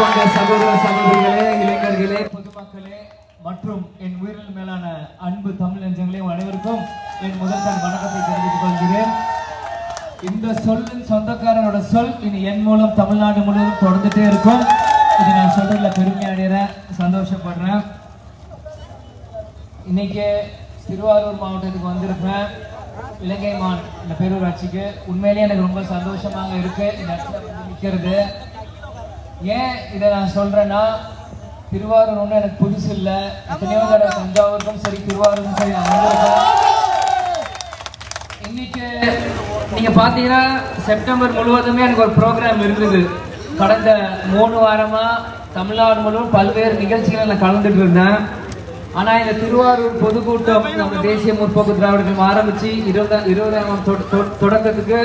கொண்ட சகோதர சகோதரிகளே இளைஞர்களே பொதுமக்களே மற்றும் என் உயிரில் மேலான அன்பு தமிழ் நெஞ்சங்களே அனைவருக்கும் என் முதல் தன் வணக்கத்தை தெரிவித்துக் கொள்கிறேன். இந்த சொல்லின் சொந்தக்காரனோட சொல் இனி என் மூலம் தமிழ்நாடு முழுவதும் தொடர்ந்துட்டே இருக்கும். இது நான் சொல்றதுல பெருமை அடைகிறேன் சந்தோஷப்படுறேன். இன்னைக்கு திருவாரூர் மாவட்டத்துக்கு வந்திருக்கேன் இலங்கை மான் இந்த பேரூராட்சிக்கு. உண்மையிலேயே எனக்கு ரொம்ப சந்தோஷமாக இருக்கு. இந்த இடத்துல நிற்கிறது ஏன் இதை நான் சொல்றேன்னா திருவாரூர் ஒன்றும் எனக்கு புதுசு இல்லை. எத்தனையோ தடவை தஞ்சாவூருக்கும் சரி திருவாரூருக்கும் சரி வந்திருக்கேன். இன்னைக்கு நீங்க பாத்தீங்கன்னா செப்டம்பர் முழுவதுமே எனக்கு ஒரு ப்ரோக்ராம் இருந்தது. கடந்த மூணு வாரமா தமிழ்நாடு முழுவதும் பல்வேறு நிகழ்ச்சிகளை நான் கலந்துட்டு இருந்தேன். ஆனா இந்த திருவாரூர் பொதுக்கூட்டம் நம்ம தேசிய முற்போக்கு திராவிடர்கள் ஆரம்பிச்சு இருபதா இருபதாம் தொடக்கத்துக்கு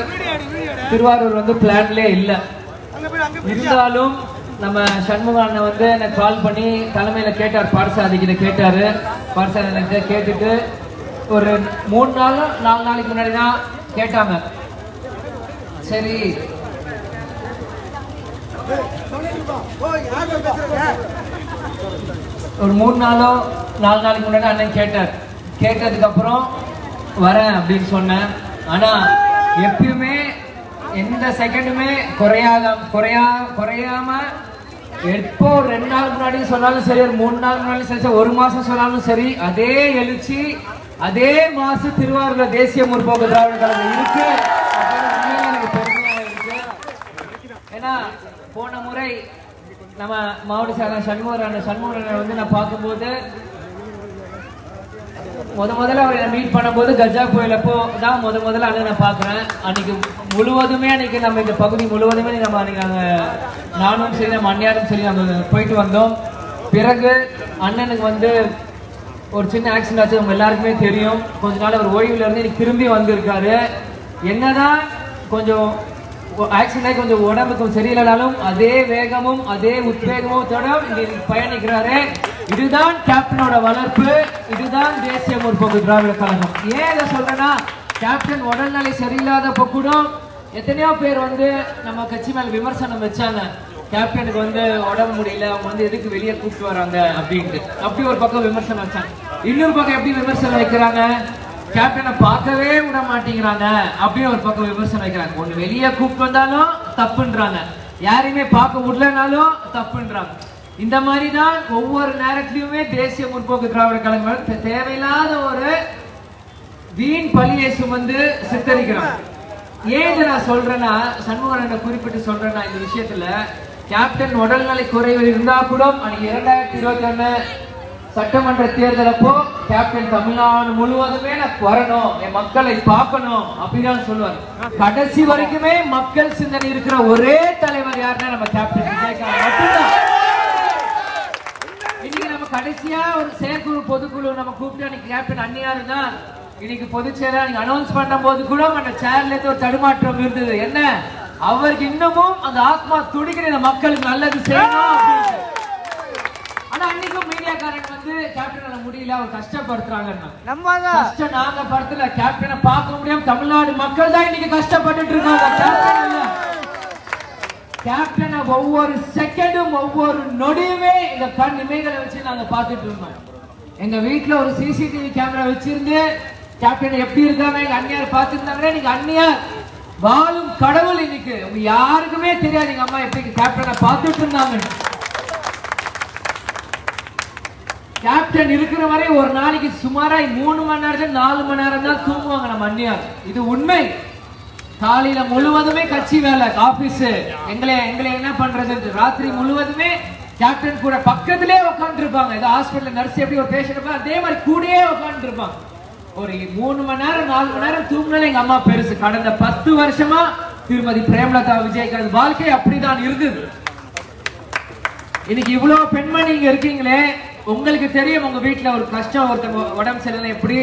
திருவாரூர் வந்து பிளான்லே இல்லை. இருந்தாலும் நம்ம சண்முக அண்ணன் வந்து எனக்கு கால் பண்ணி தலைமையில கேட்டார். பாடசாலை கேட்டார். கேட்டாரு பாடசாலை கேட்டுட்டு ஒரு மூணு நாள் நாலு நாளைக்கு முன்னாடி தான் கேட்டாங்க. சரி. ஒரு மூணு நாளோ நாலு நாளைக்கு முன்னாடி அண்ணன் கேட்டார். கேட்டதுக்கு அப்புறம் வரேன் அப்படின்னு சொன்னேன். ஆனா எப்பயுமே எந்த செகண்டுமே குறையாத குறையா குறையாம எப்போ ரெண்டு நாள் முன்னாடி சொன்னாலும் சரி ஒரு மூணு நாள் முன்னாடி சரி ஒரு மாசம் சொன்னாலும் சரி அதே எழுச்சி அதே மாசம் திருவாரூர்ல தேசிய முற்போக்கு திராவிட கழகம் இருக்கு. எனக்கு இருக்கு. ஏன்னா போன முறை நம்ம மாவட்ட செயலாளர் சண்முகரான சண்முகரான வந்து நான் பார்க்கும்போது முத முதல்ல அவரை மீட் பண்ணும்போது கஜா புயல் தான் முத முதல்ல அண்ணன் நான் பார்க்குறேன். அன்னைக்கு முழுவதுமே அன்னைக்கு நம்ம இந்த பகுதி முழுவதுமே நம்ம அன்னைக்கு நாங்கள் நானும் சரி நம்ம அண்ணியாரும் சரி நம்ம போயிட்டு வந்தோம். பிறகு அண்ணனுக்கு வந்து ஒரு சின்ன ஆக்சிடென்ட் ஆச்சு அவங்க எல்லாருக்குமே தெரியும். கொஞ்ச நாள் அவர் ஓய்வில் இருந்து இன்னைக்கு திரும்பி வந்திருக்காரு. என்னதான் கொஞ்சம் ஆக்சிடென்ட் ஆகி கொஞ்சம் உடம்புக்கும் சரியில்லைனாலும் அதே வேகமும் அதே உத்வேகமும் தொடர் இன்னைக்கு பயணிக்கிறாரு. இதுதான் கேப்டனோட வளர்ப்பு இதுதான் தேசிய முற்போக்கு திராவிட கழகம். ஏன் இதை சொல்றேன்னா கேப்டன் உடல்நிலை சரியில்லாதப்ப கூட எத்தனையோ பேர் வந்து நம்ம கட்சி மேல விமர்சனம் வச்சாங்க. கேப்டனுக்கு வந்து உடம்பு முடியல அவங்க வந்து எதுக்கு வெளியே கூப்பிட்டு வராங்க அப்படின்ட்டு. அப்படி ஒரு பக்கம் விமர்சனம் வச்சாங்க. இன்னொரு பக்கம் எப்படி விமர்சனம் வைக்கிறாங்க? கேப்டனை பார்க்கவே விட மாட்டேங்கிறாங்க. அப்படின்னு ஒரு பக்கம் விமர்சனம் வைக்கிறாங்க. ஒன்று வெளியே கூப்பிட்டு வந்தாலும் தப்புன்றாங்க. யாரையுமே பார்க்க விடலனாலும் தப்புன்றாங்க. இந்த மாதிரி தான் ஒவ்வொரு நேரத்திலையுமே தேசிய முற்போக்கு திராவிட கழகம் தேவையில்லாத ஒரு வீண் பழியை சுமந்து சித்தரிக்கிறான் ஏன் இதை நான் சொல்றேன்னா சண்முகனை குறிப்பிட்டு சொல்றேன்னா இந்த விஷயத்துல கேப்டன் உடல்நிலை குறைவு இருந்தா கூட அன்னைக்கு இரண்டாயிரத்தி இருபத்தி ஒண்ணு சட்டமன்ற தேர்தலப்போ கேப்டன் தமிழ்நாடு முழுவதுமே நான் வரணும் என் மக்களை பார்க்கணும் அப்படின்னு சொல்லுவார். கடைசி வரைக்குமே மக்கள் சிந்தனை இருக்கிற ஒரே தலைவர் யாருன்னா நம்ம கேப்டன் விஜயகாந்த் மட்டும்தான். கடைசியா ஒரு செயற்குழு பொதுக்குழு நம்ம கூப்பிட்டு அன்னைக்கு கேப்டன் அன்னியாரு தான். இன்னைக்கு பொதுச் செயலர் நீங்க அனௌன்ஸ் பண்ணும் போது கூட அந்த சேர்ல இருந்து ஒரு தடுமாற்றம் இருந்தது. என்ன? அவருக்கு இன்னமும் அந்த ஆத்மா துடிக்கிற மக்களுக்கு நல்லது செய்யணும். ஆனா அன்னைக்கும் மீடியாக்காரங்க வந்து கேப்டனால முடியல அவர் கஷ்டப்படுத்துறாங்கன்னா. கஷ்டம் நாங்க படத்துல. கேப்டனை பார்க்க முடியாம தமிழ்நாடு மக்கள் தான் இன்னைக்கு கஷ்டப்பட்டுட்டு இருக்காங்க. கேப்டனை ஒவ்வொரு செகண்டும் ஒவ்வொரு நொடியுமே இந்த கண் இமைகளை வச்சு நாங்க பார்த்துட்டு இருந்தோம். எங்க வீட்டுல ஒரு சிசிடிவி கேமரா வச்சிருந்து கேப்டன் எப்படி இருக்காங்க? எங்க அண்ணியார் பார்த்துருந்தாங்கன்னா நீங்க அண்ணியார் வாழும் கடவுள் இன்னைக்கு. உங்க யாருக்குமே தெரியாது. எங்க அம்மா எப்படி கேப்டனை பார்த்துட்டு இருந்தாங்க கேப்டன் இருக்கிற வரை ஒரு நாளைக்கு சுமாரா மூணு மணி நேரத்துல நாலு மணி நேரம் தான் தூங்குவாங்க நம்ம அண்ணியார். இது உண்மை. காலையில முழுவதுமே கட்சி வேலை ஆபீஸ் எங்களை எங்களை என்ன பண்றது? ராத்திரி முழுவதுமே கேப்டன் கூட பக்கத்திலே உட்காந்து இருப்பாங்க ஏதோ ஹாஸ்பிட்டல் நர்ஸ் எப்படி ஒரு பேஷண்ட் அதே மாதிரி கூடயே உட்காந்து இருப்பாங்க ஒரு மூணு மணி நேரம் நாலு மணி நேரம் தூங்கினாலும் எங்க அம்மா பெருசு. கடந்த பத்து வருஷமா திருமதி பிரேமலதா விஜயகாந்த் வாழ்க்கை அப்படிதான் இருந்தது. இன்னைக்கு இவ்வளவு பெண்மணி இங்க இருக்கீங்களே உங்களுக்கு தெரியும் உங்க வீட்டுல ஒரு கஷ்டம் ஒருத்தங்க உடம்பு சரியில்லை எப்படி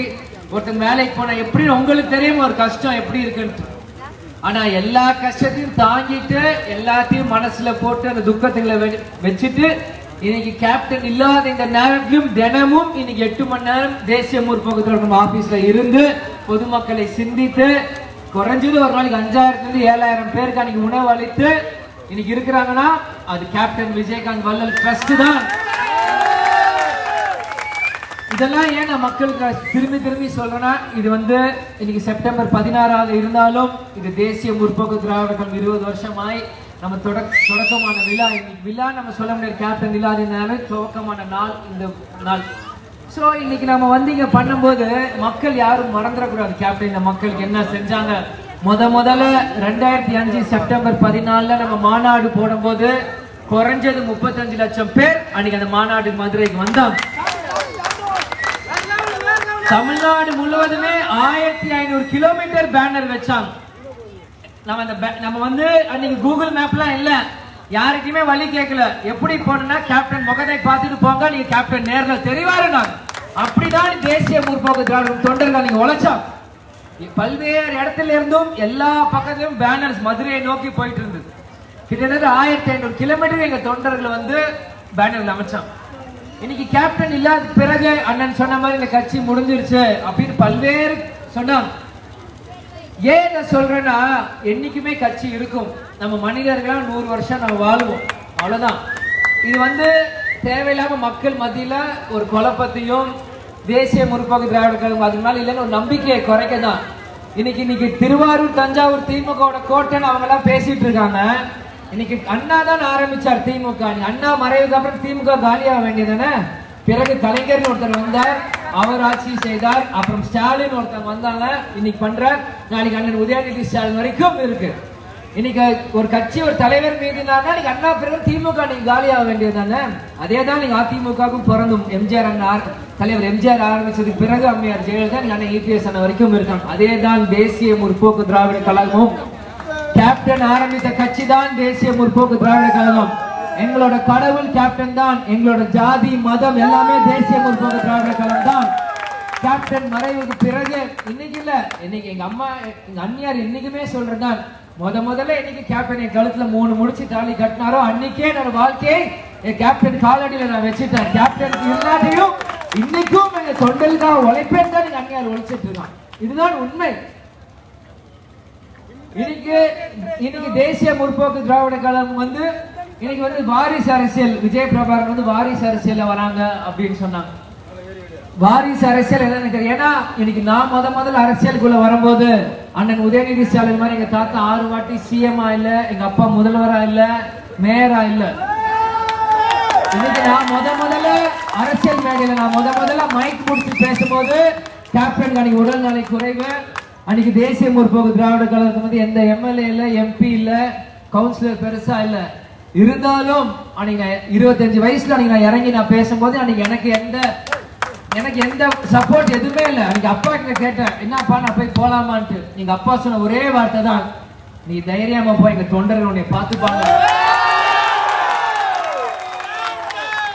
ஒருத்தங்க வேலைக்கு போனா எப்படின்னு உங்களுக்கு தெரியும் ஒரு கஷ்டம் எப்படி இருக்குன்னு ஆனா எல்லா கஷ்டத்தையும் தாங்கிட்டு எல்லாத்தையும் மனசுல போட்டு அந்த துக்கத்துங்களை வச்சுட்டு இன்னைக்கு கேப்டன் இல்லாத இந்த நேரத்திலும் தினமும் இன்னைக்கு எட்டு மணி நேரம் தேசிய முற்போக்கு ஆபீஸ்ல இருந்து பொதுமக்களை சிந்தித்து குறைஞ்சது ஒரு நாளைக்கு அஞ்சாயிரத்துல இருந்து ஏழாயிரம் பேருக்கு அன்னைக்கு உணவு அளித்து இன்னைக்கு இருக்கிறாங்கன்னா அது கேப்டன் விஜயகாந்த் வல்லல் ட்ரஸ்ட் தான். இதெல்லாம் ஏன் நான் மக்களுக்கு திரும்பி திரும்பி சொல்கிறேன்னா இது வந்து இன்னைக்கு செப்டம்பர் பதினாறாவது இருந்தாலும் இது தேசிய முற்போக்கு திராவிட இருபது வருஷமாய் நம்ம தொடக்க தொடக்கமான விழா இன்னைக்கு. விழா நம்ம சொல்ல முடியாது. கேப்டன் இல்லாதனால துவக்கமான நாள் இந்த நாள். ஸோ இன்னைக்கு நம்ம வந்து இங்கே பண்ணும்போது மக்கள் யாரும் மறந்துடக்கூடாது. கேப்டன் இந்த மக்களுக்கு என்ன செஞ்சாங்க? முத முதல்ல ரெண்டாயிரத்தி அஞ்சு செப்டம்பர் பதினாலில் நம்ம மாநாடு போடும்போது குறைஞ்சது முப்பத்தஞ்சு லட்சம் பேர் அன்னைக்கு அந்த மாநாடு மதுரைக்கு வந்தாங்க. தமிழ்நாடு முழுவதுமே ஆயிரத்தி ஐநூறு கிலோமீட்டர் பேனர் வச்சாங்க. நம்ம இந்த நம்ம வந்து அன்னைக்கு கூகுள் மேப்லாம் இல்ல. யாருக்குமே வழி கேட்கல எப்படி போனா கேப்டன் முகத்தை பார்த்துட்டு போங்க. நீங்க கேப்டன் நேரில் தெரிவாரு நான். அப்படிதான் தேசிய முற்போக்கு திராவிட தொண்டர்கள் நீங்க உழைச்சோம் பல்வேறு இடத்துல இருந்தும் எல்லா பக்கத்திலும் பேனர்ஸ் மதுரையை நோக்கி போயிட்டு இருந்தது. கிட்டத்தட்ட ஆயிரத்தி ஐநூறு கிலோமீட்டர் எங்க தொண்டர்கள் வந்து பேனர்ல அமைச்சான் இன்னைக்கு கேப்டன் இல்லாத பிறகு அண்ணன் சொன்ன மாதிரி இந்த கட்சி முடிஞ்சிருச்சு அப்படின்னு பல்வேறு சொன்னாங்க. ஏன் நான் சொல்றேன்னா என்னைக்குமே கட்சி இருக்கும். நம்ம மனிதர்களா நூறு வருஷம் நம்ம வாழ்வோம். அவ்வளவுதான். இது வந்து தேவையில்லாம மக்கள் மத்தியில ஒரு குழப்பத்தையும் தேசிய முற்போக்கு திராவிட கழகம் அது மேல இல்லைன்னு ஒரு நம்பிக்கையை குறைக்க தான் இன்னைக்கு இன்னைக்கு திருவாரூர் தஞ்சாவூர் திமுகவோட கோட்டைன்னு அவங்க எல்லாம் பேசிட்டு இருக்காங்க. இன்னைக்கு அண்ணா தான் ஆரம்பிச்சார் திமுக. அண்ணா மறைவுக்கு அப்புறம் திமுக காலியாக வேண்டியதானே பிறகு கலைஞர்னு ஒருத்தர் வந்தார் அவர் ஆட்சி செய்தார் அப்புறம் ஸ்டாலின் ஒருத்தர் வந்தாங்க இன்னைக்கு பண்றார். நாளைக்கு அண்ணன் உதயநிதி ஸ்டாலின் வரைக்கும் இருக்கு. இன்னைக்கு ஒரு கட்சி ஒரு தலைவர் மீது இன்னைக்கு அண்ணா பிறகு திமுக நீங்க காலியாக வேண்டியது தானே அதே தான் நீங்க அதிமுகவுக்கும் பிறந்தும் எம்ஜிஆர் அண்ணா தலைவர் எம்ஜிஆர் ஆரம்பிச்சதுக்கு பிறகு அம்மையார் ஜெயலலிதா நீங்க அண்ணன் இபிஎஸ் அண்ணன் வரைக்கும் இருக்காங்க. அதே தான் தேசிய முற்போக்கு திராவிட கழகமும் கேப்டன் ஆரம்பித்த கட்சி தான் தேசிய முற்போக்கு திராவிட கழகம். எங்களோட கடவுள் கேப்டன் தான் எங்களோட ஜாதி மதம் எல்லாமே தேசிய முற்போக்கு திராவிட கழகம் தான். கேப்டன் மறைவுக்கு பிறகு இன்னைக்கு இல்ல இன்னைக்கு எங்க அம்மா எங்க அண்ணியார் என்னைக்குமே சொல்றதுதான் முத முதல்ல இன்னைக்கு கேப்டன் என் கழுத்துல மூணு முடிச்சு தாலி கட்டினாரோ அன்னைக்கே என்னோட வாழ்க்கையை என் கேப்டன் காலடியில நான் வச்சுட்டேன். கேப்டன் இல்லாட்டியும் இன்னைக்கும் எங்க தொண்டலுக்காக உழைப்பேன் தான் எங்க அண்ணியார் உழைச்சிட்டு இருக்கான். இதுதான் உண்மை. இன்னைக்கு இன்னைக்கு தேசிய முற்போக்கு திராவிட கழகம் வந்து இன்னைக்கு வந்து வாரிசு அரசியல் விஜய் பிரபாகரன் வந்து வாரிசு அரசியல்ல வராங்க அப்படின்னு சொன்னாங்க. வாரிசு அரசியல் என்னன்னு ஏன்னா இன்னைக்கு நான் முத முதல்ல அரசியலுக்குள்ள வரும்போது அண்ணன் உதயநிதி ஸ்டாலின் மாதிரி எங்க தாத்தா ஆறு வாட்டி சிஎம்ஆ இல்ல எங்க அப்பா முதல்வரா இல்ல மேயரா இல்ல. இன்னைக்கு நான் முத முதல்ல அரசியல் மேடையில நான் முத முதல்ல மைக் முடிச்சு பேசும்போது கேப்டன் அன்னைக்கு உடல்நிலை குறைவு. அன்னைக்கு தேசிய முற்போக்கு திராவிட கழகத்துக்கு வந்து எந்த எம்எல்ஏ இல்லை எம்பி இல்லை கவுன்சிலர் பெருசா இல்லை. இருந்தாலும் அன்னைக்கு இருபத்தஞ்சு வயசுல அன்னைக்கு நான் இறங்கி நான் பேசும்போது அன்னைக்கு எனக்கு எந்த எனக்கு எந்த சப்போர்ட் எதுவுமே இல்லை. அன்னைக்கு அப்பா கிட்ட கேட்டேன் என்னப்பா நான் போய் போலாமான்ட்டு. நீங்க அப்பா சொன்ன ஒரே வார்த்தை தான் நீ தைரியமா போய் எங்க தொண்டர்கள் உன்னை பார்த்துப்பாங்க.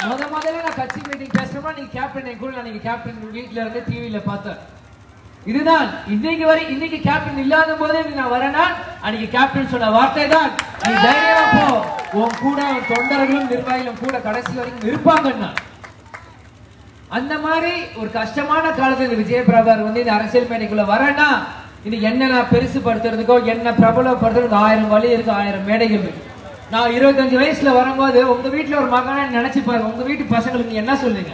முத முதல்ல நான் கட்சி மீட்டிங் பேசுறோமா நீங்க கேப்டன் என் கூட நீங்க கேப்டன் வீட்டுல இருந்து டிவியில பார்த்தேன். இதுதான் இன்னைக்கு வரை இன்னைக்கு கேப்டன் இல்லாத போதே நான் வரேன்னா அன்னைக்கு கேப்டன் சொன்ன வார்த்தை தான். நீ தைரியமா போ. உன் கூட அவன் தொண்டர்களும் நிர்வாகிகளும் கூட கடைசி வரைக்கும் இருப்பாங்கன்னா அந்த மாதிரி ஒரு கஷ்டமான காலத்துல இந்த விஜய வந்து இந்த அரசியல் மேடைக்குள்ள வரேன்னா இது என்ன நான் பெருசுபடுத்துறதுக்கோ என்ன பிரபலப்படுத்துறதுக்கு ஆயிரம் வழி இருக்கு ஆயிரம் மேடைகள் இருக்கு. நான் இருபத்தஞ்சு வயசுல வரும்போது உங்க வீட்டுல ஒரு மகனை நினைச்சு பாருங்க. உங்க வீட்டு பசங்களுக்கு என்ன சொல்லுங்க?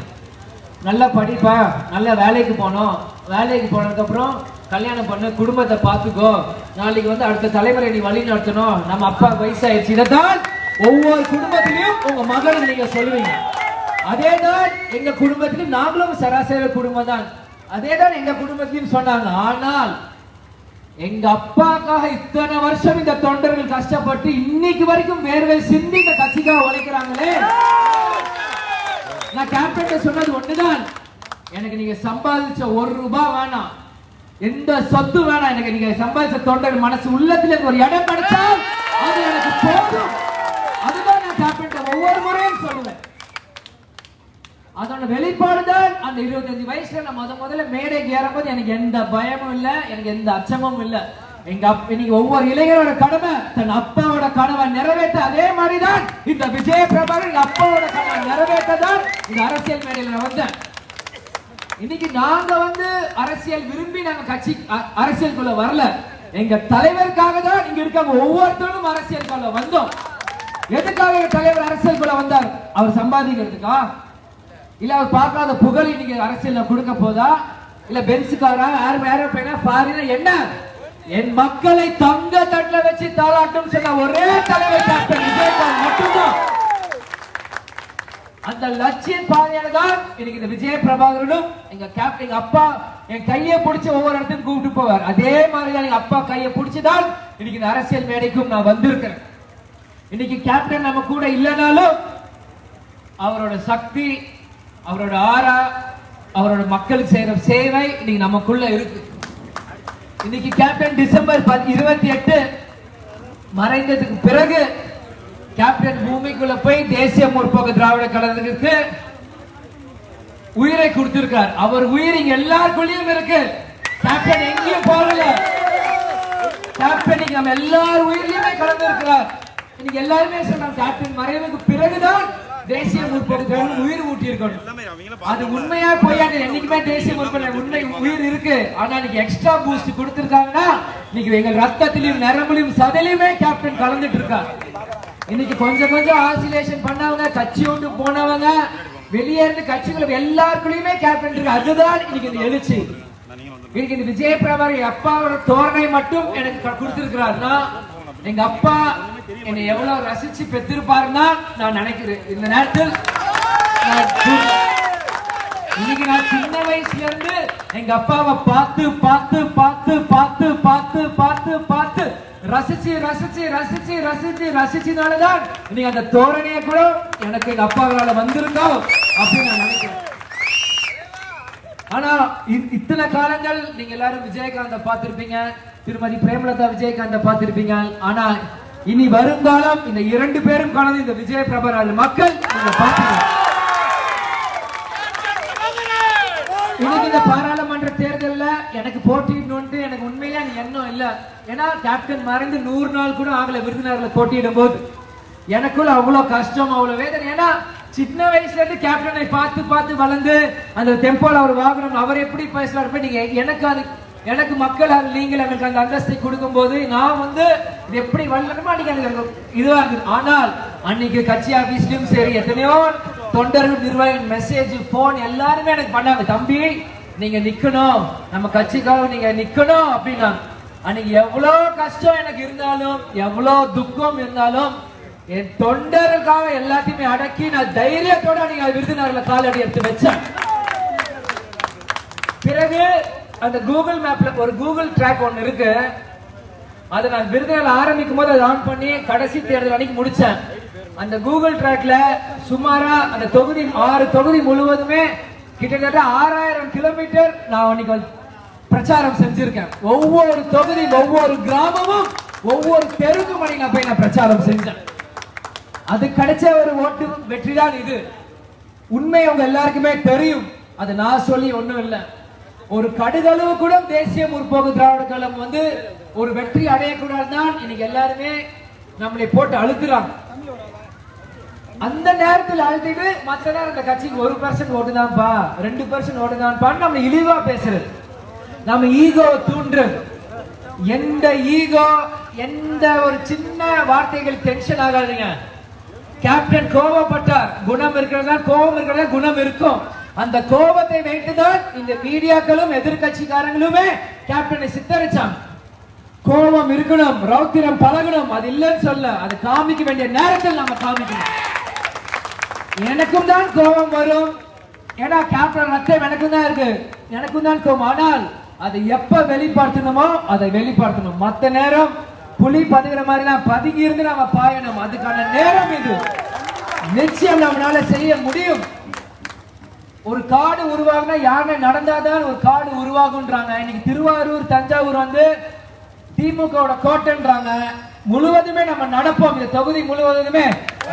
நல்லா படிப்பா நல்ல வேலைக்கு போனோம். வேலைக்கு போனதுக்கப்புறம் கல்யாணம் பண்ண குடும்பத்தை பார்த்துக்கோ நாளைக்கு வந்து அடுத்த தலைமுறை நீ வழி நடத்தணும். நம்ம அப்பா வயசாயிடுச்சு. இதைத்தான் ஒவ்வொரு குடும்பத்திலையும் உங்க மகளுக்கு நீங்க சொல்லுவீங்க. அதேதான் எங்க குடும்பத்திலும் நாங்களும் சராசரி குடும்பம் தான் அதே தான் எங்க குடும்பத்திலும் சொன்னாங்க. ஆனால் எங்க அப்பாக்காக இத்தனை வருஷம் இந்த தொண்டர்கள் கஷ்டப்பட்டு இன்னைக்கு வரைக்கும் வேர்வை சிந்தி இந்த கட்சிக்காக உழைக்கிறாங்களே. நான் கேப்டன் சொன்னது ஒண்ணுதான். எனக்கு நீங்க சம்பாதிச்ச ஒரு ரூபாய் வேணாம். எந்த சொத்து வேணாம் எனக்கு. நீங்க சம்பாதிச்ச தொண்டர் மனசு உள்ளத்துல எனக்கு ஒரு இடம் கிடைச்சால் அது எனக்கு போதும். அதுதான் நான் கேப்டன் ஒவ்வொரு முறையும் சொல்லுவேன். அதோட வெளிப்பாடு தான் அந்த இருபத்தஞ்சு வயசுல நான் முத முதல்ல மேடைக்கு ஏறும்போது எனக்கு எந்த பயமும் இல்லை எனக்கு எந்த அச்சமும் இல்லை. எங்க அப் இன்னைக்கு ஒவ்வொரு இளைஞரோட கடமை தன் அப்பாவோட கனவை நிறைவேற்ற அதே மாதிரிதான் இந்த விஜய பிரபாகர் எங்க அப்பாவோட கனவை நிறைவேற்ற தான் இந்த அரசியல் மேடையில நான் வந்தேன் இன்னைக்கு நாங்க வந்து அரசியல் விரும்பி நாங்க கட்சி அ- அரசியலுக்குள்ள வரல எங்க தலைவருக்காக தான் இங்க இருக்காங்க ஒவ்வொருத்தரும் அரசியலுக்குள்ள வந்தோம் எதுக்காக எங்க தலைவர் அரசியலுக்குள்ள வந்தார் அவர் சம்பாதிக்கிறதுக்கா இல்ல அவர் பார்க்காத புகழ் இன்னைக்கு அரசியல் கொடுக்க போதா இல்ல பென்ஸுக்காரா ஏர் ஏரோப்ளைனா ஃபாரினா என்ன என் மக்களை தங்க தட்டில் வச்சு தாளாட்டும் சொன்ன ஒரே தலைவர் கேப்டன் விஜயகாந்த் மட்டும்தான். அந்த லட்சிய பாதையான தான் இன்னைக்கு இந்த விஜய பிரபாகரனும் எங்க கேப்டன் அப்பா என் கையை பிடிச்சி ஒவ்வொரு இடத்துக்கும் கூப்பிட்டு போவார். அதே மாதிரி தான் எங்க அப்பா கையை பிடிச்சிதான் இன்னைக்கு இந்த அரசியல் மேடைக்கும் நான் வந்திருக்கிறேன். இன்னைக்கு கேப்டன் நம்ம கூட இல்லைனாலும் அவரோட சக்தி அவரோட ஆறா அவரோட மக்களுக்கு செய்யற சேவை இன்னைக்கு நமக்குள்ள இருக்கு. இன்னைக்கு கேப்டன் டிசம்பர் இருபத்தி எட்டு மறைந்ததுக்கு பிறகு கேப்டன் பூமிக்குள்ள போய் தேசிய முற்போக்கு திராவிட கழகத்துக்கு உயிரை கொடுத்திருக்கார் அவர் உயிர் இங்க எல்லாருக்குள்ளயும் இருக்கு. கேப்டன் எங்கேயும் போகல. கேப்டன் நம்ம எல்லார் உயிரிலுமே கலந்து இருக்கிறார் இன்னைக்கு எல்லாருமே சொன்னாங்க கேப்டன் மறைவுக்கு பிறகுதான் தேசிய முற்போக்கு திராவிடம் உயிர் ஊட்டி இருக்கணும் அது உண்மையா பொய்யான்னு என்னைக்குமே தேசிய முற்போக்கு உண்மை உயிர் இருக்கு. ஆனா இன்னைக்கு எக்ஸ்ட்ரா பூஸ்ட் கொடுத்திருக்காங்கன்னா இன்னைக்கு எங்க ரத்தத்திலையும் நரம்புலையும் சதையிலுமே கேப்டன் கலந்துட்டு இருக்கார். இன்னைக்கு கொஞ்சம் கொஞ்சம் ஆசிலேஷன் பண்ணவங்க கட்சி ஒன்று போனவங்க வெளியே இருந்து கட்சிகள் எல்லாருக்குள்ளயுமே கேப்டன் இருக்கு. அதுதான் இன்னைக்கு இந்த எழுச்சி. இன்னைக்கு இந்த விஜய பிரபாகர் அப்பாவோட தோரணை மட்டும் எனக்கு கொடுத்திருக்கிறாருன்னா எங்க அப்பா என்னை எவ்வளவு ரசிச்சு பெற்றிருப்பாருன்னா நான் நினைக்கிறேன். இந்த நேரத்தில் இன்னைக்கு நான் சின்ன வயசுல இருந்து எங்க அப்பாவை பார்த்து பார்த்து பார்த்து பார்த்து பார்த்து பார்த்து பார்த்து ரசிச்சு ரசிச்சு ரசிச்சு ரசிச்சு ரசிச்சனாலதான் இன்னைக்கு அந்த தோரணையை கூட எனக்கு எங்க அப்பாவால வந்திருக்கோம் அப்படின்னு நான் நினைக்கிறேன். ஆனா இத்தனை காலங்கள் நீங்க எல்லாரும் விஜயகாந்த பார்த்திருப்பீங்க. திருமதி பிரேமலதா விஜயகாந்த பார்த்திருப்பீங்க. ஆனா இனி வருங்காலம் இந்த இரண்டு பேரும் காணது இந்த விஜய பிரபராஜ் மக்கள் இன்னைக்கு இந்த பாராளுமன்ற தேர்தலில் எனக்கு போட்டியிடணும்னு எனக்கு உண்மையிலே எனக்கு எண்ணம் இல்லை. ஏன்னா கேப்டன் மறைந்து நூறு நாள் கூட ஆகல விருதுநகரில் போட்டியிடும் போது எனக்குள்ள அவ்வளோ கஷ்டம் அவ்வளோ வேதனை. ஏன்னா சின்ன வயசுல இருந்து கேப்டனை பார்த்து பார்த்து வளர்ந்து அந்த டெம்போல அவர் வாகனம் அவர் எப்படி பேசுறாரு போய் நீங்க எனக்கு அது எனக்கு மக்கள் நீங்கள் எனக்கு அந்த அந்தஸ்தை கொடுக்கும்போது நான் வந்து இது எப்படி வல்லணுமோ அன்னைக்கு எனக்கு இதுவா இருக்குது. ஆனால் அன்னைக்கு கட்சி ஆபீஸ்லயும் சரி எத்தனையோ தொண்டர்கள் நிர்வாகிகள் மெசேஜ் போன் எல்லாருமே எனக்கு பண்ணாங்க. தம்பி நீங்க நிக்கணும். நம்ம கட்சிக்காக நீங்க நிக்கணும் அப்படின்னா அன்னைக்கு எவ்வளவு கஷ்டம் எனக்கு இருந்தாலும் எவ்வளவு துக்கம் இருந்தாலும் என் தொண்டருக்காக எல்லாத்தையுமே அடக்கி நான் தைரியத்தோட நீங்க விருதுநகர்ல காலடி எடுத்து வச்சேன். பிறகு அந்த கூகுள் மேப்ல ஒரு கூகுள் ட்ராக் ஒன்று இருக்கு. அதை நான் விருதுகள் ஆரம்பிக்கும் போது அதை ஆன் பண்ணி கடைசி தேர்தல் அன்னைக்கு முடிச்சேன். அந்த கூகுள் ட்ராக்ல சுமாரா அந்த தொகுதி ஆறு தொகுதி முழுவதுமே கிட்டத்தட்ட ஆறாயிரம் கிலோமீட்டர் நான் அன்னைக்கு பிரச்சாரம் செஞ்சிருக்கேன். ஒவ்வொரு தொகுதி ஒவ்வொரு கிராமமும் ஒவ்வொரு தெருக்கும் அன்னைக்கு நான் போய் நான் பிரச்சாரம் செஞ்சேன். அது கிடைச்ச ஒரு ஓட்டு வெற்றி தான் இது. உண்மை உங்க எல்லாருக்குமே தெரியும். அது நான் சொல்லி ஒண்ணும் இல்லை. ஒரு கடுகளவு கூட தேசிய முற்போக்கு திராவிட கழகம் வந்து ஒரு வெற்றி அடையக்கூடாது தான் இன்னைக்கு எல்லாருமே நம்மளை போட்டு அழுத்துறாங்க. அந்த நேரத்தில் அழுத்திட்டு மற்ற நேரம் இந்த கட்சிக்கு ஒரு பர்சன்ட் ஓட்டு தான்ப்பா ரெண்டு பர்சன்ட் ஓட்டு தான்ப்பா நம்ம இழிவா பேசுறது. நம்ம ஈகோ தூண்டுறது. எந்த ஈகோ எந்த ஒரு சின்ன வார்த்தைகள் டென்ஷன் ஆகாதீங்க. கேப்டன் கோபப்பட்டார் குணம் இருக்கிறதா? கோபம் இருக்கிறதா? குணம் இருக்கும். அந்த கோபத்தை வைத்துதான் இந்த மீடியாக்களும் எதிர்கட்சிக்காரங்களுமே கேப்டனை சித்தரிச்சாங்க. கோபம் இருக்கணும் ரௌத்திரம் பழகணும் அது இல்லைன்னு சொல்ல அது காமிக்க வேண்டிய நேரத்தில் நம்ம காமிக்கணும். எனக்கும் தான் கோபம் வரும். ஏன்னா கேப்டன் ரத்தம் எனக்கும் தான் இருக்கு. எனக்கும் தான் கோபம். ஆனால் அதை எப்ப வெளிப்படுத்தணுமோ அதை வெளிப்படுத்தணும். மத்த நேரம் புலி பதுகிற மாதிரி பதுங்கி இருந்து நாம பாயணும். அதுக்கான நேரம் இது. நிச்சயம் நம்மளால செய்ய முடியும். ஒரு காடு உருவாகுனா யானை நடந்தாதான் ஒரு காடு உருவாகுன்றாங்க இன்னைக்கு திருவாரூர் தஞ்சாவூர் வந்து திமுகவோட கோட்டைன்றாங்க. முழுவதுமே நம்ம நடப்போம். இந்த தொகுதி முழுவதுமே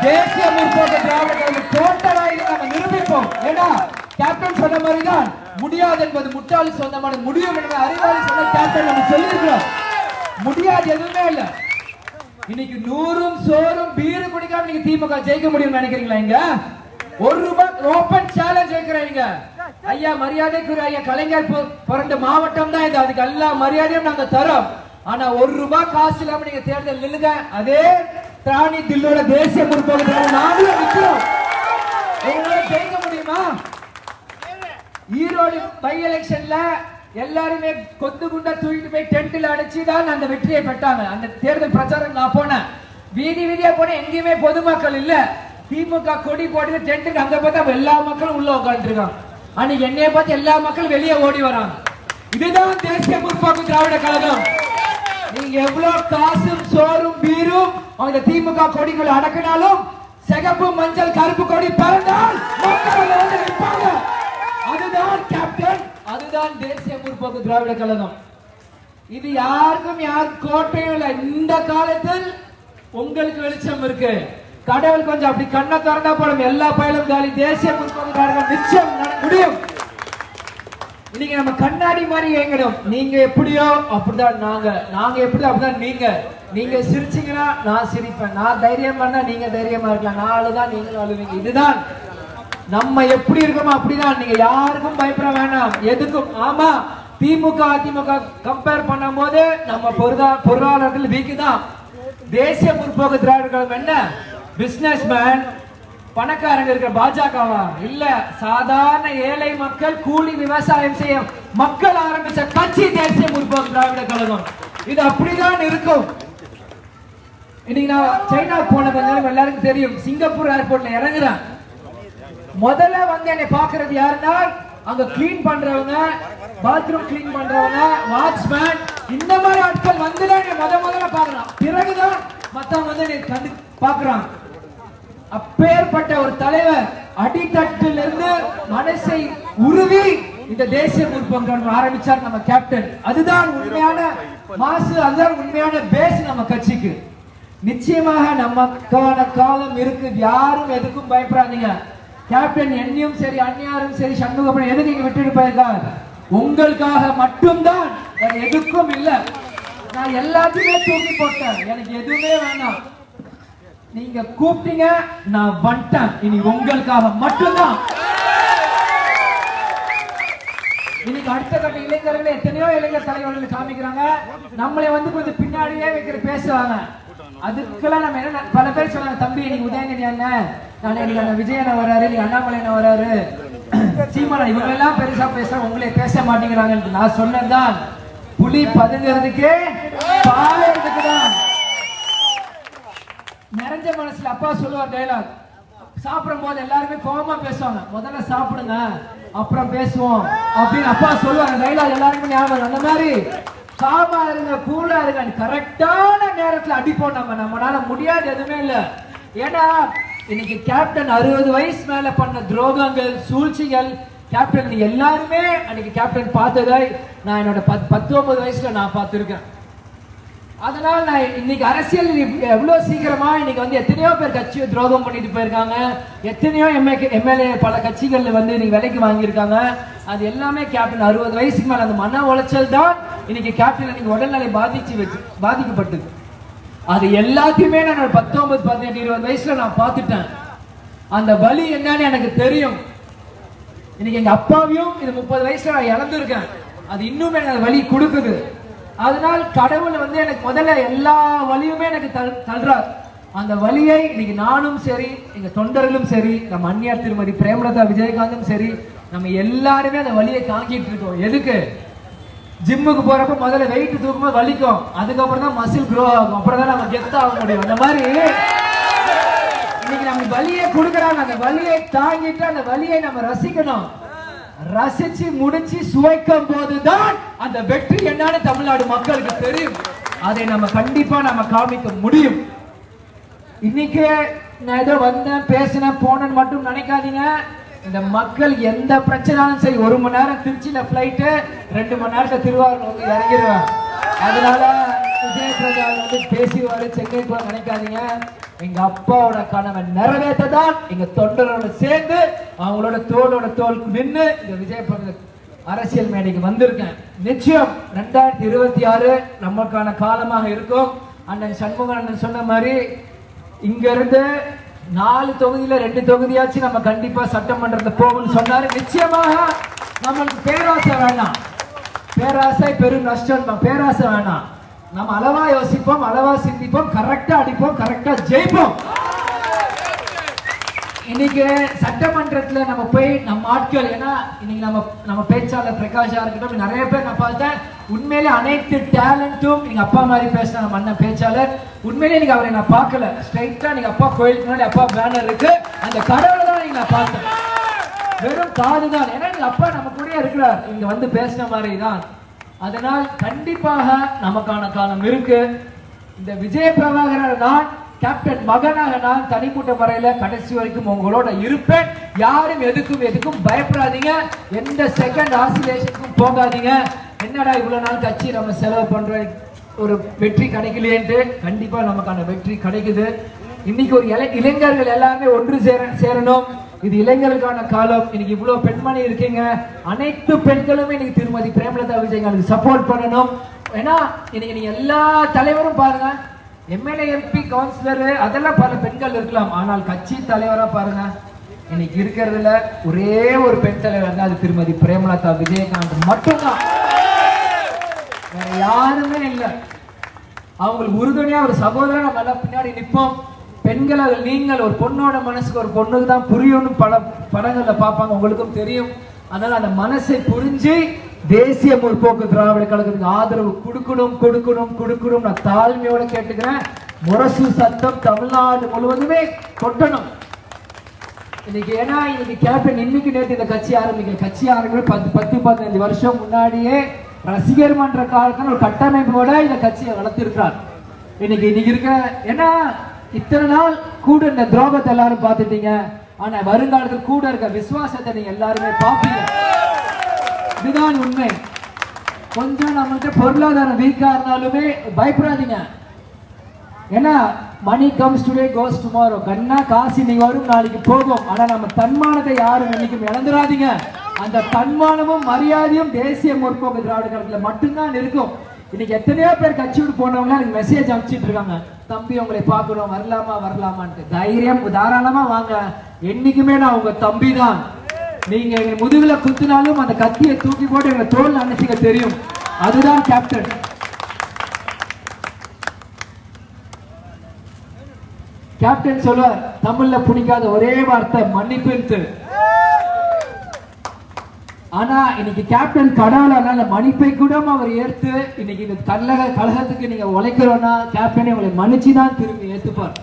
தேசிய முற்போக்கு திராவிட கழக கோட்டை நம்ம நிரூபிப்போம். ஏன்னா கேப்டன் சொன்ன மாதிரி தான் முடியாது என்பது முட்டாளி சொந்தமான முடியும் என்பது அறிவாளி சொன்ன கேப்டன் நம்ம சொல்லியிருக்கிறோம். முடியாது எதுவுமே இல்லை. இன்னைக்கு நூறும் சோறும் பீரு குடிக்காம நீங்க திமுக ஜெயிக்க முடியும்னு நினைக்கிறீங்களா இங்க? ஒரு ரூபாய் ஓபன் சேலஞ்ச் வைக்கிறீங்க. ஐயா மரியாதைக்குரிய ஐயா கலைஞர் பிறந்த மாவட்டம் தான் இது. அதுக்கு எல்லா மரியாதையும் நாங்க தரோம். ஆனா ஒரு ரூபாய் காசு இல்லாம நீங்க தேர்தல் நில்லுங்க. அதே திராணி தில்லோட தேசிய முற்போக்கு நாங்களும் நிக்கிறோம். உங்களால ஜெயிக்க முடியுமா? ஈரோடு பை எலெக்ஷன்ல எல்லாருமே கொத்து குண்டா தூக்கிட்டு போய் டென்ட்ல அடிச்சு தான் அந்த வெற்றியை பெற்றாங்க. அந்த தேர்தல் பிரச்சாரம் நான் போனேன். வீதி வீதியா போனேன். எங்கேயுமே பொதுமக்கள் இல்லை. திமுக கொடி போட்டு டென்ட்டுக்கு அங்க பார்த்தா எல்லா மக்களும் உள்ள உட்காந்துருக்காங்க அன்னைக்கு என்னைய பார்த்து எல்லா மக்களும் வெளியே ஓடி வராங்க. இதுதான் தேசிய முற்போக்கு திராவிட கழகம். நீங்க எவ்வளவு காசும் சோறும் பீரும் அந்த திமுக கொடிகள் அடக்கினாலும் சிகப்பு மஞ்சள் கருப்பு கொடி பறந்தால் மக்கள் வந்து நிற்பாங்க. அதுதான் கேப்டன் அதுதான் தேசிய முற்போக்கு திராவிட கழகம். இது யாருக்கும் யார் கோட்டையும் இல்லை. இந்த காலத்தில் உங்களுக்கு வெளிச்சம் இருக்கு. கடவுள் கொஞ்சம் அப்படி கண்ணை திறந்தா போடும் எல்லா பயலும் காலி தேசிய முற்போக்கு திராவிட நிச்சயம் முடியும். இன்னைக்கு நம்ம கண்ணாடி மாதிரி இயங்கணும் நீங்க எப்படியோ அப்படிதான் நாங்க. நாங்க எப்படியோ அப்படிதான் நீங்க. நீங்க சிரிச்சீங்கன்னா நான் சிரிப்பேன். நான் தைரியமா இருந்தா நீங்க தைரியமா இருக்கலாம். நான் அழுதான் நீங்களும் அழுவீங்க. இதுதான். நம்ம எப்படி இருக்கோமோ அப்படிதான். நீங்க யாருக்கும் பயப்பட வேணாம். எதுக்கும்? ஆமா திமுக அதிமுக கம்பேர் பண்ணும்போது நம்ம பொருளாதாரத்தில் வீக்கு தான் தேசிய முற்போக்கு திராவிட என்ன? பிசினஸ் மேன் பணக்காரங்க இருக்கிற பாஜகவா? இல்ல சாதாரண ஏழை மக்கள் கூலி விவசாயம் செய்ய மக்கள் ஆரம்பிச்ச கட்சி தேசிய முற்போக்கு திராவிட கழகம். இது அப்படிதான் இருக்கும். இன்னைக்கு நான் சைனா போனதுனால எல்லாருக்கும் தெரியும் சிங்கப்பூர் ஏர்போர்ட்ல இறங்குறேன். முதல்ல வந்து என்னை பாக்குறது யாருன்னா அங்க கிளீன் பண்றவங்க பாத்ரூம் கிளீன் பண்றவங்க வாட்ச்மேன் இந்த மாதிரி ஆட்கள் வந்து தான் என்னை முத முதல்ல பாக்குறான் பிறகுதான் மத்தவங்க வந்து என்னை கண்டு பாக்குறாங்க அப்பேற்பட்ட ஒரு தலைவர் அடித்தட்டில் இருந்து மனசை உருவி இந்த தேசிய முற்போக்கு ஆரம்பிச்சார் நம்ம கேப்டன். அதுதான் உண்மையான மாசு அதுதான் உண்மையான பேஸ் நம்ம கட்சிக்கு. நிச்சயமாக நமக்கான காலம் இருக்கு. யாரும் எதுக்கும் பயப்படாதீங்க. கேப்டன் என்னையும் சரி அந்நியாரும் சரி சண்முகம் எதுக்கு இங்க விட்டுட்டு போயிருக்கார்? உங்களுக்காக மட்டும்தான். எதுக்கும் இல்ல. நான் எல்லாத்தையுமே தூக்கி போட்டேன். எனக்கு எதுவுமே வேணாம். நீங்க கூப்பிட்டீங்க நான் வந்துட்டேன். இனி உங்களுக்காக மட்டும்தான். இன்னைக்கு அடுத்த கட்ட இளைஞர்கள் எத்தனையோ இளைஞர் தலைவர்கள் காமிக்கிறாங்க. நம்மளை வந்து கொஞ்சம் பின்னாடியே வைக்கிற பேசுவாங்க. அதுக்கெல்லாம் நம்ம என்ன பல பேர் சொன்னாங்க தம்பி நீ உதயநிதி அண்ணன். நான் எனக்கு அந்த விஜய் அண்ணன் வராரு நீ அண்ணாமலை அண்ணன் வராரு சீமானா இவங்க எல்லாம் பெருசா பேச உங்களே பேச மாட்டேங்கிறாங்க நான் சொன்னதுதான். புலி பதுங்கிறதுக்கு பாயறதுக்கு தான் நிறைஞ்ச மனசுல அப்பா சொல்லுவார் டைலாக் சாப்பிடும் போது எல்லாருமே கோபமா பேசுவாங்க. முதல்ல சாப்பிடுங்க அப்புறம் பேசுவோம் அப்படின்னு அப்பா சொல்லுவாங்க டைலாக் எல்லாருமே ஞாபகம் அந்த மாதிரி காமா இருங்க கூலா இருங்க. கரெக்டான நேரத்துல அடிப்போம் நம்ம நம்மளால முடியாது எதுவுமே இல்ல. ஏன்னா இன்னைக்கு கேப்டன் அறுபது வயசு மேல பண்ண துரோகங்கள் சூழ்ச்சிகள் கேப்டன் எல்லாருமே அன்னைக்கு கேப்டன் பார்த்ததை நான் என்னோட பத் பத்தொன்பது வயசுல நான் பார்த்திருக்கேன். அதனால நான் இன்னைக்கு அரசியல் எவ்வளோ சீக்கிரமா இன்னைக்கு வந்து எத்தனையோ பேர் கட்சியை துரோகம் பண்ணிட்டு போயிருக்காங்க. எத்தனையோ எம்ஏ எம்எல்ஏ பல கட்சிகளில் வந்து இன்னைக்கு விலைக்கு வாங்கியிருக்காங்க. அது எல்லாமே கேப்டன் அறுபது வயசுக்கு மேலே அந்த மன உளைச்சல் தான் இன்னைக்கு கேப்டன் இன்னைக்கு உடல்நிலை பாதிச்சு வச்சு பாதிக்கப்பட்டது. அது எல்லாத்தையுமே நான் ஒரு பத்தொன்பது பதினெட்டு இருபது வயசுல நான் பார்த்துட்டேன். அந்த வலி என்னன்னு எனக்கு தெரியும். இன்னைக்கு எங்க அப்பாவையும் இது முப்பது வயசுல நான் இழந்திருக்கேன். அது இன்னுமே எனக்கு வலி கொடுக்குது. அதனால் கடவுள் வந்து எனக்கு முதல்ல எல்லா வலியுமே எனக்கு தள்ளுறார். அந்த வலியை இன்னைக்கு நானும் சரி எங்க தொண்டர்களும் சரி நம்ம அந்நியார் திருமதி பிரேமலதா விஜயகாந்தும் சரி நம்ம எல்லாருமே அந்த வலியை தாங்கிட்டு இருக்கோம். எதுக்கு? ஜிம்முக்கு போறப்ப முதல்ல வெயிட் தூக்கும்போது வலிக்கும். அதுக்கப்புறம் தான் மசில் க்ரோ ஆகும். அப்புறம் தான் நம்ம கெத்த ஆக முடியும். அந்த மாதிரி இன்னைக்கு நம்ம வலியை கொடுக்கறாங்க. அந்த வலியை தாங்கிட்டு அந்த வலியை நம்ம ரசிக்கணும். ரசிச்சு முடிச்சு சுவைக்கும் போதுதான் அந்த வெற்றி என்னன்னு தமிழ்நாடு மக்களுக்கு தெரியும். அதை நம்ம கண்டிப்பா நம்ம காமிக்க முடியும். இன்னைக்கு நான் ஏதோ வந்தேன் பேசினேன் போனேன்னு மட்டும் நினைக்காதீங்க. இந்த மக்கள் எந்த பிரச்சனாலும் சரி ஒரு மணி நேரம் திருச்சியில பிளைட்டு ரெண்டு மணி நேரத்தில் திருவாரூர் வந்து இறங்கிடுவேன் அதனால விஜய் வந்து பேசிடுவாரு சென்னை போக நினைக்காதீங்க. எங்க அப்பாவோட கனவை நிறைவேற்ற தான் எங்க தொண்டரோட சேர்ந்து அவங்களோட தோளோட தோல் நின்று இந்த விஜய் அரசியல் மேடைக்கு வந்திருக்கேன். நிச்சயம் ரெண்டாயிரத்தி இருபத்தி ஆறு நமக்கான காலமாக இருக்கும். அண்ணன் சண்முகன் அண்ணன் சொன்ன மாதிரி இங்கிருந்து நாலு தொகுதியில ரெண்டு தொகுதியாச்சும் நம்ம கண்டிப்பா சட்டமன்றத்தை போகணும்னு சொன்னாரு. நிச்சயமாக நம்மளுக்கு பேராசை வேண்டாம் பேராசை பெரும் நஷ்டம் தான். பேராசை வேணாம். நம்ம அளவா யோசிப்போம் அளவா சிந்திப்போம் கரெக்டா அடிப்போம் கரெக்டா ஜெயிப்போம். இன்னைக்கு சட்டமன்றத்துல நம்ம போய் நம்ம ஆட்கள் ஏன்னா இன்னைக்கு நம்ம நம்ம பேச்சாளர் பிரகாஷா இருக்கட்டும் நிறைய பேர் நான் பார்த்தேன். உண்மையிலே அனைத்து டேலண்ட்டும் நீங்க அப்பா மாதிரி பேசின நம்ம அண்ணன் பேச்சாளர். உண்மையிலே நீங்க அவரை நான் பார்க்கல. ஸ்ட்ரைட்டா நீங்க அப்பா கோயிலுக்கு முன்னாடி அப்பா பேனர் இருக்கு. அந்த கடவுளை தான் நீங்க நான் பார்த்தேன். வெறும் காது தான் ஏன்னா எங்க அப்பா நம்ம கூட இருக்கிறார். இங்க வந்து பேசின மாதிரி தான் அதனால் கண்டிப்பாக நமக்கான காலம் இருக்கு. இந்த விஜய பிரபாகரன் நான் கேப்டன் மகனாக நான் தனிப்பட்ட முறையில் கடைசி வரைக்கும் உங்களோட இருப்பேன். யாரும் எதுக்கும் எதுக்கும் பயப்படாதீங்க. எந்த செகண்ட் ஆசிலேஷனுக்கும் போகாதீங்க. என்னடா இவ்வளவு நாள் கட்சி நம்ம செலவு பண்ணுற ஒரு வெற்றி கிடைக்கலையேன்ட்டு கண்டிப்பா நமக்கான வெற்றி கிடைக்குது. இன்னைக்கு ஒரு இளை இளைஞர்கள் எல்லாமே ஒன்று சேர சேரணும். இது இளைஞர்களுக்கான காலம். இன்னைக்கு இவ்வளவு பெண்மணி இருக்கீங்க. அனைத்து பெண்களுமே இன்னைக்கு திருமதி பிரேமலதா விஜயகாந்துக்கு சப்போர்ட் பண்ணணும். ஏன்னா இன்னைக்கு நீங்க எல்லா தலைவரும் பாருங்க. எம்எல்ஏ எம்பி கவுன்சிலர் அதெல்லாம் பல பெண்கள் இருக்கலாம். ஆனால் கட்சி தலைவரா பாருங்க. இன்னைக்கு இருக்கிறதுல ஒரே ஒரு பெண் தலைவர் தான் அது திருமதி பிரேமலதா விஜயகாந்த் மட்டும்தான். வேற யாருமே இல்லை. அவங்களுக்கு உறுதுணையா ஒரு சகோதரன் நம்ம எல்லாம் பின்னாடி நிற்போம் பெண்கள் நீங்கள் ஒரு பொண்ணோட மனசுக்கு ஒரு பொண்ணுக்கு தான் புரியும்னு பல படங்களில் பார்ப்பாங்க. உங்களுக்கும் தெரியும். அதனால் அந்த மனசை புரிஞ்சு தேசிய முற்போக்கு திராவிட கழகத்துக்கு ஆதரவு கொடுக்கணும் கொடுக்கணும் கொடுக்கணும் நான் தாழ்மையோட கேட்டுக்கிறேன். முரசு சத்தம் தமிழ்நாடு முழுவதுமே கொட்டணும். இன்னைக்கு ஏன்னா இன்னைக்கு கேப்டன் இன்னைக்கு நேற்று இந்த கட்சி ஆரம்பிக்கல. கட்சி ஆரம்பிக்கிற பத்து பத்து பதினஞ்சு வருஷம் முன்னாடியே ரசிகர் மன்ற காலத்தில் ஒரு கட்டமைப்போட இந்த கட்சியை வளர்த்திருக்கிறார். இன்னைக்கு இன்னைக்கு இருக்க ஏன்னா இத்தனை நாள் கூட இருந்த துரோகத்தை எல்லாரும் பார்த்துட்டீங்க. ஆனா வருங்காலத்தில் கூட இருக்க விசுவாசத்தை நீங்க எல்லாருமே பார்ப்பீங்க. இதுதான் உண்மை. கொஞ்சம் நம்மகிட்ட பொருளாதாரம் வீக்கா இருந்தாலுமே பயப்படாதீங்க. ஏன்னா money comes today goes tomorrow கண்ணா காசு இன்னைக்கு வரும் நாளைக்கு போகும். ஆனா நம்ம தன்மானத்தை யாரும் இன்னைக்கும் இழந்துடாதீங்க. அந்த தன்மானமும் மரியாதையும் தேசிய முற்போக்கு திராவிட கழகத்துல மட்டும்தான் இருக்கும். இன்னைக்கு எத்தனையோ பேர் கட்சி விட்டு போனவங்க எனக்கு மெசேஜ் அனுப்பிச்சிட்டு இருக்காங்க. தம்பி உங்களை பார்க்கணும். வரலாமா வரலாமான்ட்டு. தைரியம் தாராளமா வாங்க. என்னைக்குமே நான் உங்க தம்பி தான் நீங்க எங்க முதுகுல குத்தினாலும் அந்த கத்தியை தூக்கி போட்டு எங்க தோல் அணைச்சிக்க தெரியும். அதுதான் கேப்டன் கேப்டன் சொல்லுவார் தமிழ்ல பிடிக்காத ஒரே வார்த்தை மன்னிப்பு ஆனா இன்னைக்கு கேப்டன் கடவுள் மன்னிப்பை கூட அவர் ஏற்று இன்னைக்கு இந்த கழக கழகத்துக்கு நீங்க உழைக்கிறோம்னா கேப்டனை உங்களை மன்னிச்சு தான் திரும்பி ஏத்துப்பார்.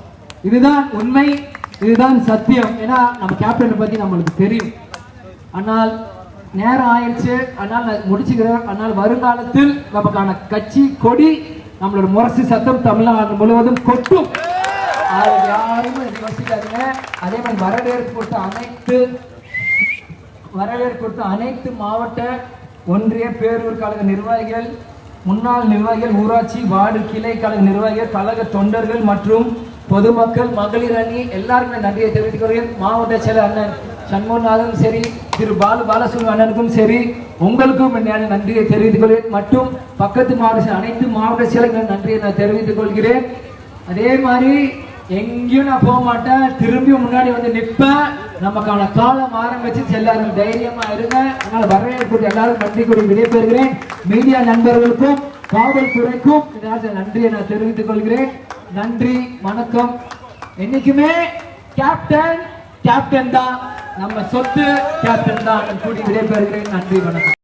இதுதான் உண்மை இதுதான் சத்தியம். ஏன்னா நம்ம கேப்டனை பத்தி நம்மளுக்கு தெரியும். ஆனால் நேரம் ஆயிடுச்சு. அதனால் நான் முடிச்சுக்கிறேன் ஆனால் வருங்காலத்தில் நமக்கான கட்சி கொடி நம்மளோட முரசு சத்தம் தமிழ்நாடு முழுவதும் கொட்டும். அது யாருமே யோசிக்காதீங்க. அதே மாதிரி வரவேற்பு கொடுத்த அனைத்து வரவேற்பு அனைத்து மாவட்ட ஒன்றிய பேரூர் கழக நிர்வாகிகள் முன்னாள் நிர்வாகிகள் ஊராட்சி வார்டு கிளை கழக நிர்வாகிகள் கழக தொண்டர்கள் மற்றும் பொதுமக்கள் மகளிர் அணி எல்லாருக்குமே நன்றியை தெரிவித்துக் கொள்கிறேன். மாவட்ட செயலர் அண்ணன் சண்முகநாதனும் சரி திரு பாலு பாலசுமி அண்ணனுக்கும் சரி உங்களுக்கும் என்னையான நன்றியை தெரிவித்துக் கொள்கிறேன். மற்றும் பக்கத்து மாவட்ட அனைத்து மாவட்ட செயலர்களும் நன்றியை நான் தெரிவித்துக் கொள்கிறேன். அதே மாதிரி எங்கேயும் நான் போக மாட்டேன். திரும்பியும் முன்னாடி வந்து நிற்பேன் நமக்கான காலம் ஆரம்பிச்சு எல்லாரும் தைரியமா இருங்க. அதனால வரவேற்பு எல்லாரும் நன்றி கூடி விடைபெறுகிறேன். மீடியா நண்பர்களுக்கும் காவல்துறைக்கும் இந்த நன்றியை நான் தெரிவித்துக் கொள்கிறேன். நன்றி வணக்கம். என்னைக்குமே கேப்டன் கேப்டன் தான். நம்ம சொத்து கேப்டன் தான். கூடி விடைபெறுகிறேன். நன்றி வணக்கம்.